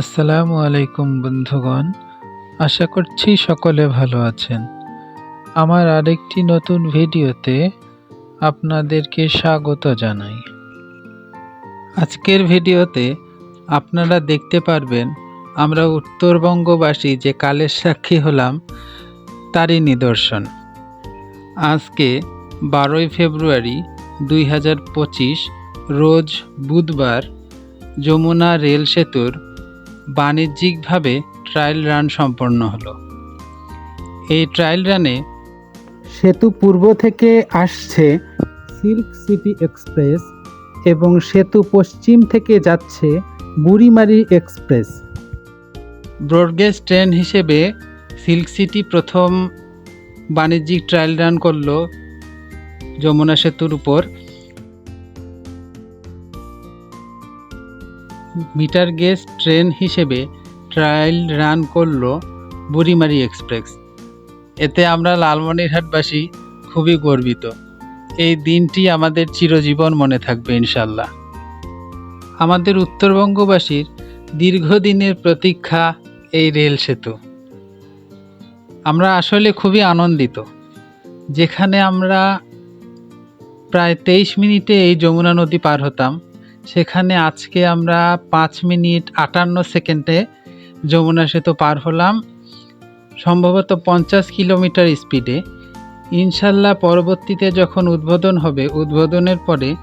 আসসালামু আলাইকুম বন্ধুগণ, আশা করছি সকলে ভালো আছেন। আমার আরেকটি নতুন ভিডিওতে আপনাদেরকে স্বাগত জানাই। আজকের ভিডিওতে আপনারা দেখতে পারবেন, আমরা উত্তরবঙ্গবাসী যে কালের সাক্ষী হলাম, তারই নিদর্শন। আজকে বারোই ফেব্রুয়ারি দুই হাজার পঁচিশ, রোজ বুধবার যমুনা রেল সেতুর বাণিজ্যিকভাবে ট্রায়াল রান সম্পন্ন হলো। এই ট্রায়াল রানে সেতু পূর্ব থেকে আসছে সিল্ক সিটি এক্সপ্রেস এবং সেতু পশ্চিম থেকে যাচ্ছে Burimari express. Broad gauge train হিসেবে সিল্ক সিটি প্রথম বাণিজ্যিক ট্রায়াল রান করল যমুনা সেতুর উপর। মিটার গেজ ট্রেন হিসেবে ট্রায়াল রান করল বুড়িমারি এক্সপ্রেস। এতে আমরা লালমনিরহাটবাসী খুবই গর্বিত। এই দিনটি আমাদের চিরজীবন মনে থাকবে ইনশাল্লাহ আমাদের উত্তরবঙ্গবাসীর দীর্ঘদিনের প্রতীক্ষা এই রেল সেতু। আমরা আসলে খুবই আনন্দিত, যেখানে আমরা প্রায় তেইশ মিনিটে এই যমুনা নদী পার হতাম। সেখানে আজকে আমরা পাঁচ মিনিট আটান্ন সেকেন্ডে যমুনা সেতু পার হলাম। সম্ভবত পঞ্চাশ কিলোমিটার স্পিডে। ইনশাল্লাহ পরবর্তীতে যখন উদ্বোধন হবে, উদ্বোধনের পরে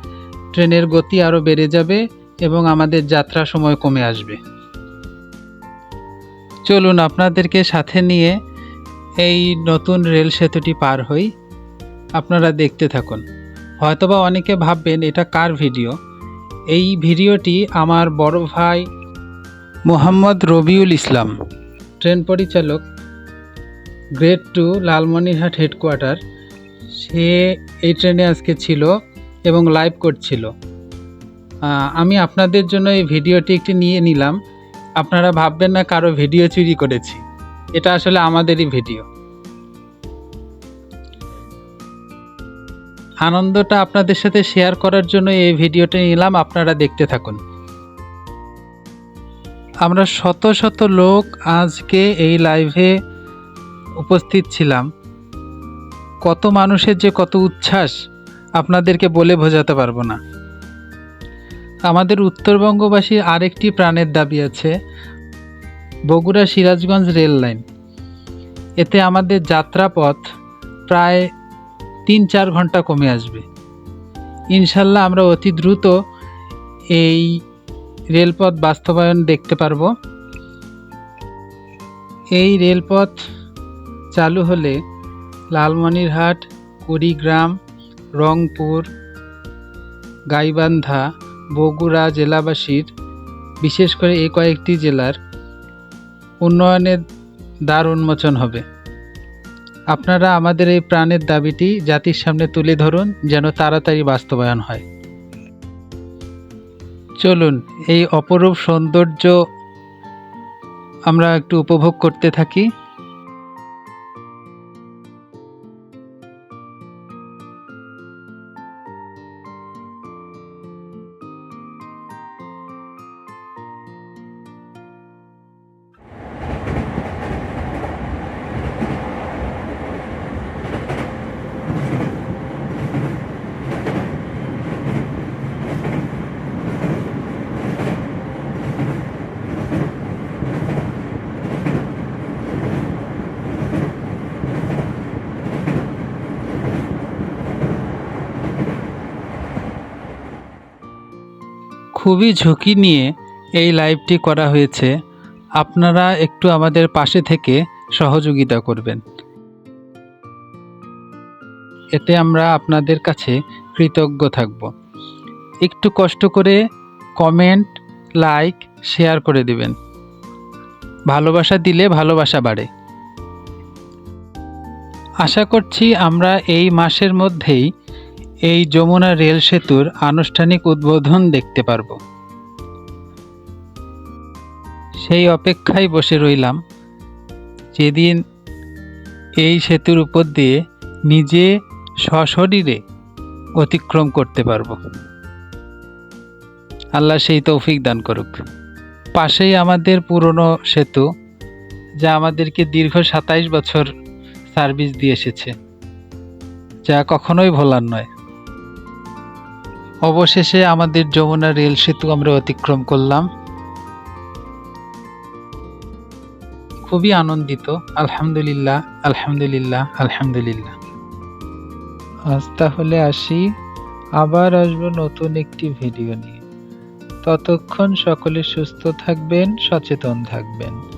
ট্রেনের গতি আরও বেড়ে যাবে এবং আমাদের যাত্রা সময় কমে আসবে। চলুন আপনাদেরকে সাথে নিয়ে এই নতুন রেল সেতুটি পার হই। আপনারা দেখতে থাকুন। হয়তোবা অনেকে ভাববেন, এটা কার ভিডিও? এই ভিডিওটি আমার বড় ভাই মোহাম্মদ রবিউল ইসলাম, ট্রেন পরিচালক, গ্রেড টু লালমনিরহাট হেডকোয়ার্টার। সে এই ট্রেনে আজকে ছিল এবং লাইভ করছিল। আমি আপনাদের জন্য এই ভিডিওটি একটি নিয়ে নিলাম। আপনারা ভাববেন না কারও ভিডিও চুরি করেছি। এটা আসলে আমাদেরই ভিডিও। আনন্দটা আপনাদের সাথে শেয়ার করার জন্য এই ভিডিওটা নিলাম, আপনারা দেখতে থাকুন। আমরা শত শত লোক আজকে এই লাইভে উপস্থিত ছিলাম। কত মানুষের যে কত উচ্ছ্বাস, আপনাদেরকে বলে বোঝাতে পারব না। আমাদের উত্তরবঙ্গবাসীর আরেকটি প্রাণের দাবি আছে বগুড়া সিরাজগঞ্জ রেল লাইন এতে আমাদের যাত্রাপথ প্রায় তিন চার ঘণ্টা কমে আসবে। ইনশাল্লাহ আমরা অতি দ্রুত এই রেলপথ বাস্তবায়ন দেখতে পারব। এই রেলপথ চালু হলে লালমনিরহাট, কুড়িগ্রাম, রংপুর, গাইবান্ধা, বগুড়া জেলাবাসীর, বিশেষ করে এই কয়েকটি জেলার উন্নয়নের দ্বার উন্মোচন হবে। আপনারা আমাদের এই প্রাণের দাবিটি জাতির সামনে তুলে ধরুন, যেন তাড়াতাড়ি বাস্তবায়ন হয়। চলুন, এই অপরূপ সৌন্দর্য আমরা একটু উপভোগ করতে থাকি। খুবই ঝুঁকি নিয়ে এই লাইভটি করা হয়েছে। আপনারা একটু আমাদের পাশে থেকে সহযোগিতা করবেন। এতে আমরা আপনাদের কাছে কৃতজ্ঞ থাকব। একটু কষ্ট করে কমেন্ট, লাইক, শেয়ার করে দিবেন। ভালোবাসা দিলে ভালোবাসা বাড়ে। আশা করছি আমরা এই মাসের মধ্যেই এই যমুনা রেল সেতুর আনুষ্ঠানিক উদ্বোধন দেখতে পারব। সেই অপেক্ষায় বসে রইলাম। যেদিন এই সেতুর উপর দিয়ে নিজে সশরীরে অতিক্রম করতে পারব। আল্লাহ সেই তৌফিক দান করুক। পাশেই আমাদের পুরনো সেতু, যা আমাদেরকে দীর্ঘ সাতাইশ বছর সার্ভিস দিয়ে এসেছে, যা কখনোই ভোলার নয়। অবশেষে আমাদের যমুনা রেল সেতু আমরা অতিক্রম করলাম। খুবই আনন্দিত। আলহামদুলিল্লাহ আলহামদুলিল্লাহ আলহামদুলিল্লাহ। আজ তাহলে আসি। আবার আসব নতুন একটি ভিডিও নিয়ে। ততক্ষণ সকলে সুস্থ থাকবেন, সচেতন থাকবেন।